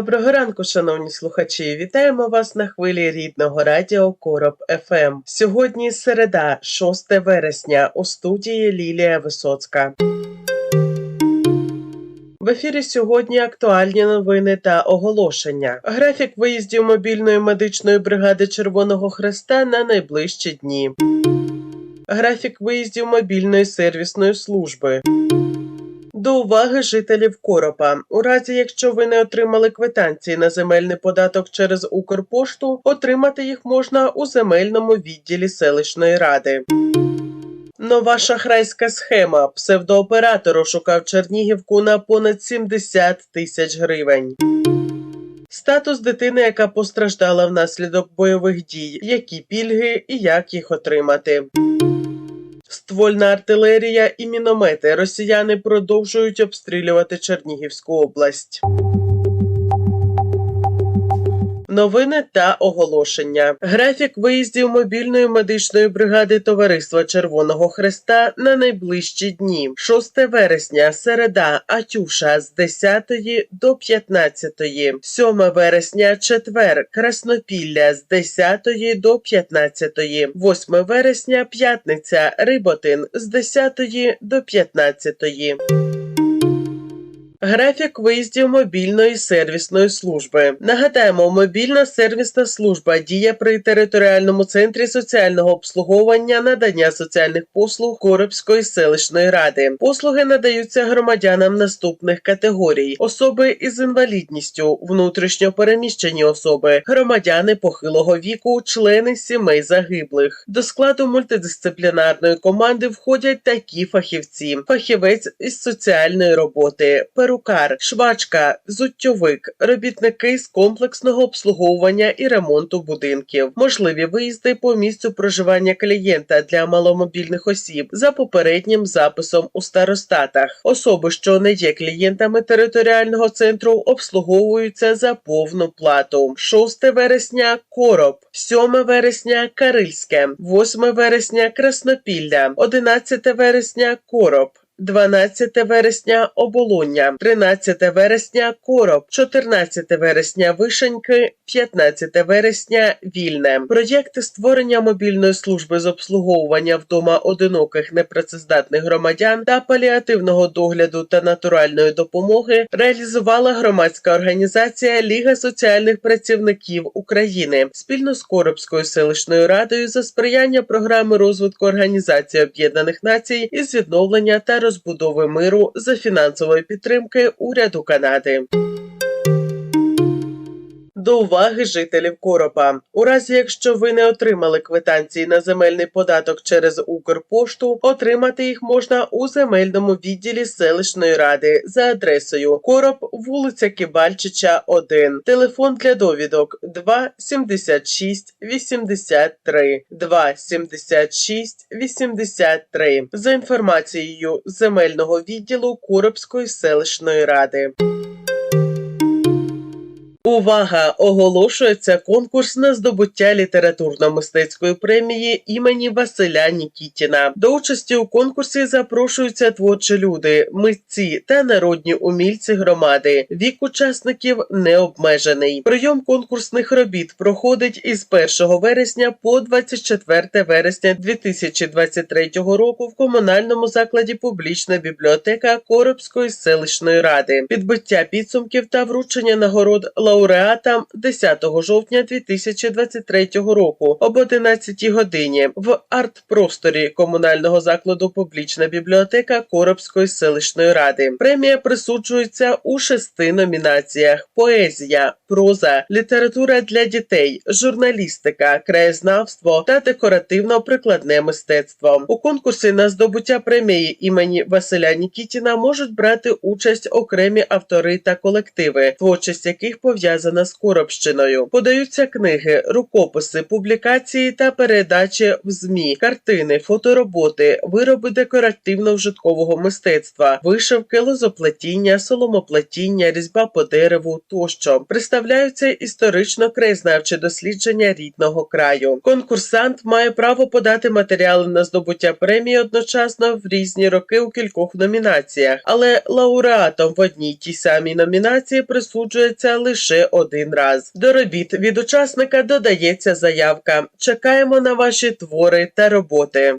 Доброго ранку, шановні слухачі! Вітаємо вас на хвилі рідного радіо Короб ФМ. Сьогодні середа, 6 вересня, у студії Лілія Висоцька. В ефірі сьогодні актуальні новини та оголошення. Графік виїздів мобільної медичної бригади Червоного Хреста на найближчі дні. Графік виїздів мобільної сервісної служби. До уваги жителів Коропа. У разі, якщо ви не отримали квитанції на земельний податок через Укрпошту, отримати їх можна у земельному відділі селищної ради. Нова шахрайська схема. Псевдооператор ошукав Чернігівку на понад 70 тисяч гривень. Статус дитини, яка постраждала внаслідок бойових дій, які пільги і як їх отримати. Ствольна артилерія і міномети. Росіяни продовжують обстрілювати Чернігівську область. Новини та оголошення. Графік виїздів мобільної медичної бригади Товариства Червоного Хреста на найближчі дні. 6 вересня, середа, Атюша з 10 до 15. 7 вересня, четвер, Краснопілля з 10 до 15. 8 вересня, п'ятниця, Риботин з 10 до 15. Графік виїздів мобільної сервісної служби. Нагадаємо, мобільна сервісна служба діє при територіальному центрі соціального обслуговування надання соціальних послуг Коробської селищної ради. Послуги надаються громадянам наступних категорій: особи із інвалідністю, внутрішньо переміщені особи, громадяни похилого віку, члени сімей загиблих. До складу мультидисциплінарної команди входять такі фахівці: фахівець із соціальної роботи перукар, швачка, зуттєвик, робітники з комплексного обслуговування і ремонту будинків, можливі виїзди по місцю проживання клієнта для маломобільних осіб за попереднім записом у старостатах. Особи, що не є клієнтами територіального центру, обслуговуються за повну плату. 6 вересня короб, 7 вересня Карильське, 8 вересня Краснопілля, 11 вересня короб. 12 вересня оболоння, 13 вересня короб, 14 вересня вишеньки, 15 вересня вільне. Проєкти створення мобільної служби з обслуговування вдома одиноких непрацездатних громадян та паліативного догляду та натуральної допомоги реалізувала громадська організація Ліга соціальних працівників України спільно з Коробською селищною радою за сприяння програми розвитку Організації Об'єднаних Націй із відновлення та розбудови миру за фінансової підтримки уряду Канади. До уваги жителів Коропа. У разі, якщо ви не отримали квитанції на земельний податок через Укрпошту, отримати їх можна у земельному відділі селищної ради за адресою Короб, вулиця Кибальчича, 1. Телефон для довідок 2 76 83 2 76 83. За інформацією земельного відділу Коробської селищної ради. Увага! Оголошується конкурс на здобуття літературно-мистецької премії імені Василя Нікітіна. До участі у конкурсі запрошуються творчі люди, митці та народні умільці громади. Вік учасників не обмежений. Прийом конкурсних робіт проходить із 1 вересня по 24 вересня 2023 року в комунальному закладі публічна бібліотека Коробської селищної ради. Підбиття підсумків та вручення нагород лауреатів лауреатам 10 жовтня 2023 року об 11 годині в арт-просторі комунального закладу Публічна бібліотека Коробської селищної ради. Премія присуджується у шести номінаціях: поезія, проза, література для дітей, журналістика, краєзнавство та декоративно-прикладне мистецтво. У конкурсі на здобуття премії імені Василя Нікітіна можуть брати участь окремі автори та колективи, творчість яких пов'язана з Коробщиною. Подаються книги, рукописи, публікації та передачі в ЗМІ, картини, фотороботи, вироби декоративно-вжиткового мистецтва, вишивки, лозоплетіння, соломоплетіння, різьба по дереву тощо. Представляються історично-краєзнавчі дослідження рідного краю. Конкурсант має право подати матеріали на здобуття премії одночасно в різні роки у кількох номінаціях, але лауреатом в одній тій самій номінації присуджується лише один раз. До робіт від учасника додається заявка. Чекаємо на ваші твори та роботи.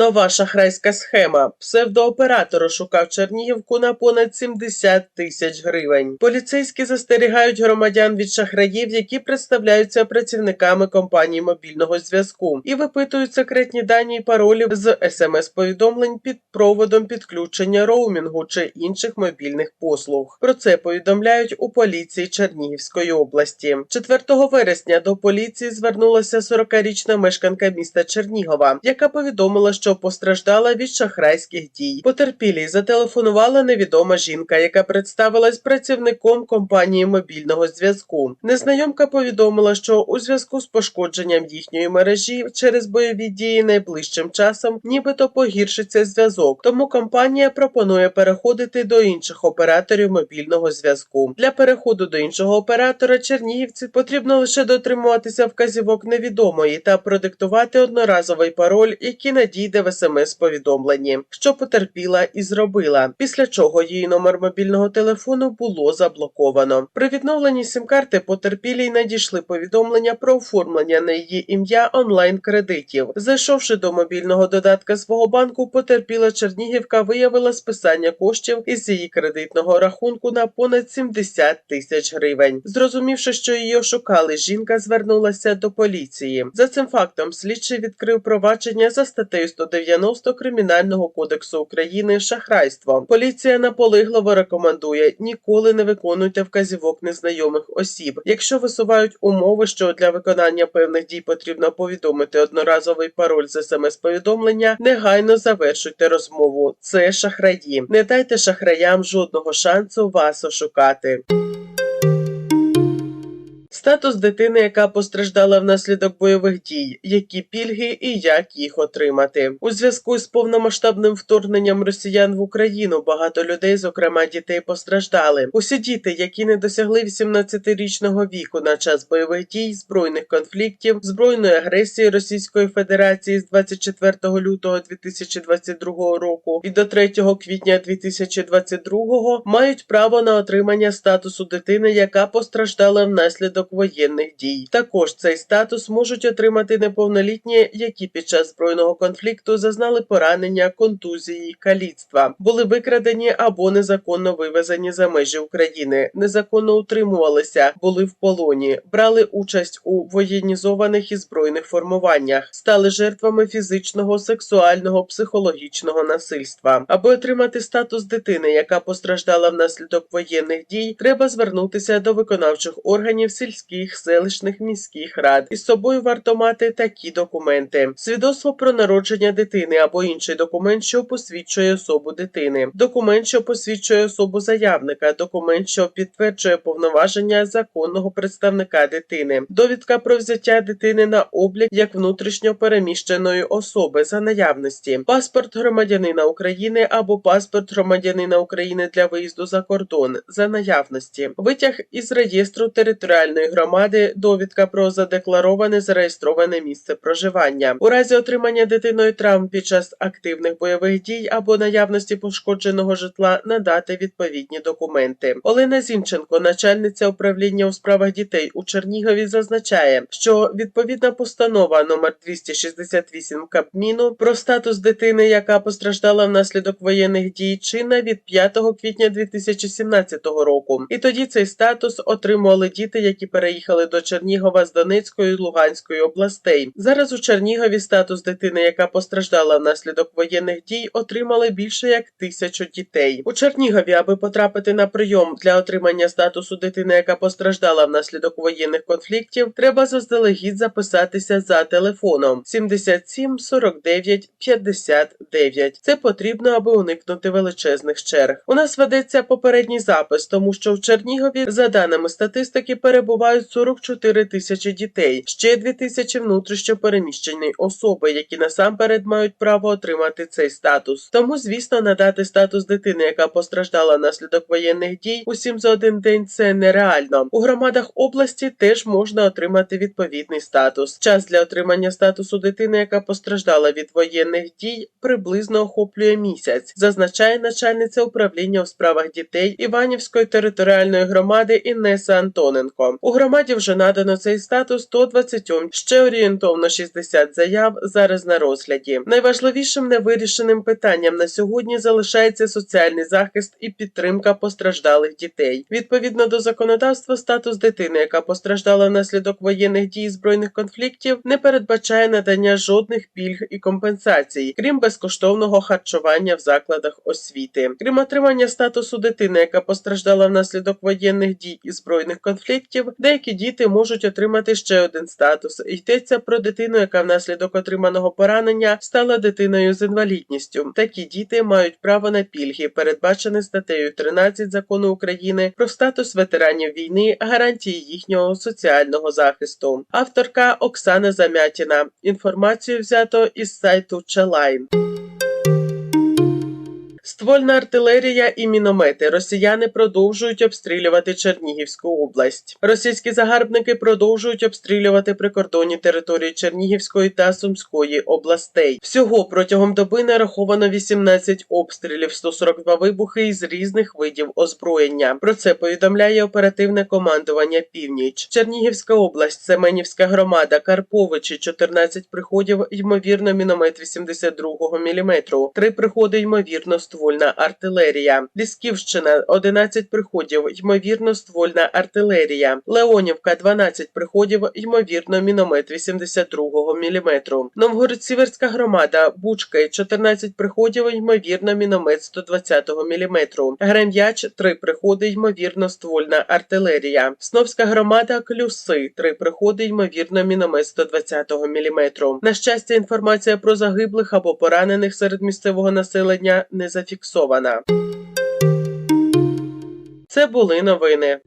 Нова шахрайська схема. Псевдооператор шукав Чернігівку на понад 70 тисяч гривень. Поліцейські застерігають громадян від шахраїв, які представляються працівниками компанії мобільного зв'язку і випитують секретні дані і паролі з смс-повідомлень під проводом підключення роумінгу чи інших мобільних послуг. Про це повідомляють у поліції Чернігівської області. 4 вересня до поліції звернулася 40-річна мешканка міста Чернігова, яка повідомила, що постраждала від шахрайських дій. Потерпілій зателефонувала невідома жінка, яка представилась працівником компанії мобільного зв'язку. Незнайомка повідомила, що у зв'язку з пошкодженням їхньої мережі через бойові дії найближчим часом нібито погіршиться зв'язок. Тому компанія пропонує переходити до інших операторів мобільного зв'язку. Для переходу до іншого оператора чернігівці потрібно лише дотримуватися вказівок невідомої та продиктувати одноразовий пароль, який надійде в смс-повідомленні, що потерпіла і зробила. Після чого її номер мобільного телефону було заблоковано. При відновленні сім-карти потерпілій надійшли повідомлення про оформлення на її ім'я онлайн-кредитів. Зайшовши до мобільного додатка свого банку, потерпіла Чернігівка виявила списання коштів із її кредитного рахунку на понад 70 тисяч гривень. Зрозумівши, що її ошукали, жінка звернулася до поліції. За цим фактом слідчий відкрив провадження за статтею 190 Кримінального кодексу України шахрайство. Поліція наполегливо рекомендує ніколи не виконуйте вказівок незнайомих осіб. Якщо висувають умови, що для виконання певних дій потрібно повідомити одноразовий пароль з смс-повідомлення, негайно завершуйте розмову. Це шахраї. Не дайте шахраям жодного шансу вас ошукати. Статус дитини, яка постраждала внаслідок бойових дій, які пільги і як їх отримати у зв'язку з повномасштабним вторгненням росіян в Україну. Багато людей, зокрема дітей, постраждали. Усі діти, які не досягли 18-річного віку на час бойових дій, збройних конфліктів, збройної агресії Російської Федерації з 24 лютого 2022 року і до 3 квітня 2022 мають право на отримання статусу дитини, яка постраждала внаслідок воєнних дій. Також цей статус можуть отримати неповнолітні, які під час збройного конфлікту зазнали поранення, контузії, каліцтва, були викрадені або незаконно вивезені за межі України, незаконно утримувалися, були в полоні, брали участь у воєнізованих і збройних формуваннях, стали жертвами фізичного, сексуального, психологічного насильства. Аби отримати статус дитини, яка постраждала внаслідок воєнних дій, треба звернутися до виконавчих органів сільських, селищних, міських рад. Із собою варто мати такі документи: свідоцтво про народження дитини або інший документ, що посвідчує особу дитини, документ, що посвідчує особу заявника, документ, що підтверджує повноваження законного представника дитини, довідка про взяття дитини на облік як внутрішньо переміщеної особи за наявності, паспорт громадянина України або паспорт громадянина України для виїзду за кордон за наявності, витяг із реєстру територіальної громади довідка про задеклароване зареєстроване місце проживання. У разі отримання дитиною травм під час активних бойових дій або наявності пошкодженого житла надати відповідні документи. Олена Зінченко, начальниця управління у справах дітей у Чернігові, зазначає, що відповідна постанова номер 268 Кабміну про статус дитини, яка постраждала внаслідок воєнних дій, чинна від 5 квітня 2017 року. І тоді цей статус отримували діти, які переїхали до Чернігова з Донецької і Луганської областей. Зараз у Чернігові статус дитини, яка постраждала внаслідок воєнних дій, отримали більше як тисячу дітей. У Чернігові, аби потрапити на прийом для отримання статусу дитини, яка постраждала внаслідок воєнних конфліктів, треба заздалегідь записатися за телефоном 77 49 59. Це потрібно, аби уникнути величезних черг. У нас ведеться попередній запис, тому що в Чернігові, за даними статистики, перебувають 44 тисячі дітей, ще 2 тисячі внутрішньо переміщені особи, які насамперед мають право отримати цей статус. Тому, звісно, надати статус дитини, яка постраждала внаслідок воєнних дій, усім за один день це нереально. У громадах області теж можна отримати відповідний статус. Час для отримання статусу дитини, яка постраждала від воєнних дій, приблизно охоплює місяць, зазначає начальниця управління у справах дітей Іванівської територіальної громади Інеса Антоненко. У громаді вже надано цей статус 120, ще орієнтовно 60 заяв зараз на розгляді. Найважливішим невирішеним питанням на сьогодні залишається соціальний захист і підтримка постраждалих дітей. Відповідно до законодавства, статус дитини, яка постраждала внаслідок воєнних дій збройних конфліктів, не передбачає надання жодних пільг і компенсацій, крім безкоштовного харчування в закладах освіти. Крім отримання статусу дитини, яка постраждала внаслідок воєнних дій і збройних конфліктів, деякі діти можуть отримати ще один статус. Йдеться про дитину, яка внаслідок отриманого поранення стала дитиною з інвалідністю. Такі діти мають право на пільги, передбачені статтею 13 закону України про статус ветеранів війни, гарантії їхнього соціального захисту. Авторка Оксана Замятіна. Інформацію взято із сайту Челайн. Ствольна артилерія і міномети. Росіяни продовжують обстрілювати Чернігівську область. Російські загарбники продовжують обстрілювати прикордонні території Чернігівської та Сумської областей. Всього протягом доби нараховано 18 обстрілів, 142 вибухи із різних видів озброєння. Про це повідомляє оперативне командування Північ. Чернігівська область, Семенівська громада, Карповичі, 14 приходів, ймовірно, міномет 82 мм, 3 приходи, ймовірно, ствольна артилерія. Лісківщина 11 приходів, ймовірно, ствольна артилерія. Леонівка 12 приходів, ймовірно, міномет 82 мм. Новгород-Сіверська громада, Бучки 14 приходів, ймовірно, міномет 120 мм. Грем'яч 3 приходи, ймовірно, ствольна артилерія. Сновська громада, Клюси 3 приходи, ймовірно, міномет 120 мм. На щастя, інформація про загиблих або поранених серед місцевого населення не зафіксована. Це були новини.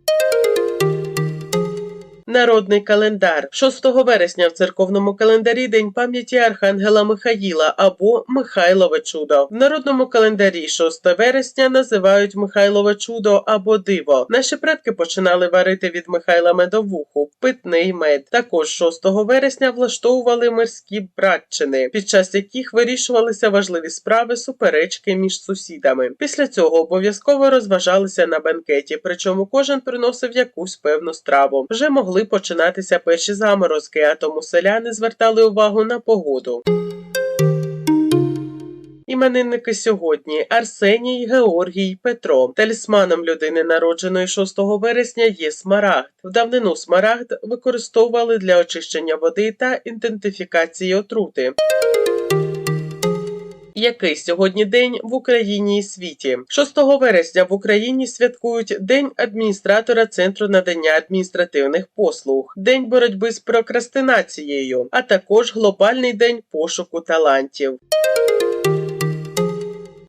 Народний календар 6 вересня в церковному календарі День пам'яті Архангела Михаїла або Михайлове чудо. В народному календарі 6 вересня називають Михайлове чудо або диво. Наші предки починали варити від Михайла медовуху, питний мед. Також 6 вересня влаштовували мирські братчини, під час яких вирішувалися важливі справи суперечки між сусідами. Після цього обов'язково розважалися на бенкеті, причому кожен приносив якусь певну страву. Вже могли починатися перші заморозки, а тому селяни звертали увагу на погоду. Іменинники сьогодні Арсеній, Георгій, Петро. Талісманом людини, народженої 6 вересня, є смарагд. В давнину смарагд використовували для очищення води та ідентифікації отрути. Який сьогодні день в Україні і світі? 6 вересня в Україні святкують День адміністратора Центру надання адміністративних послуг, День боротьби з прокрастинацією, а також глобальний день пошуку талантів.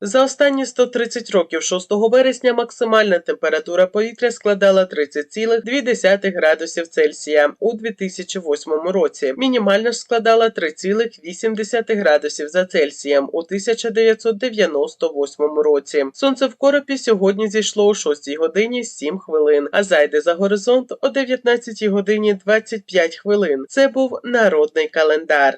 За останні 130 років 6 вересня максимальна температура повітря складала 30,2 градусів Цельсія у 2008 році. Мінімальна ж складала 3,8 градусів за Цельсієм у 1998 році. Сонце в коропі сьогодні зійшло о 6 годині 7 хвилин, а зайде за горизонт о 19 годині 25 хвилин. Це був народний календар.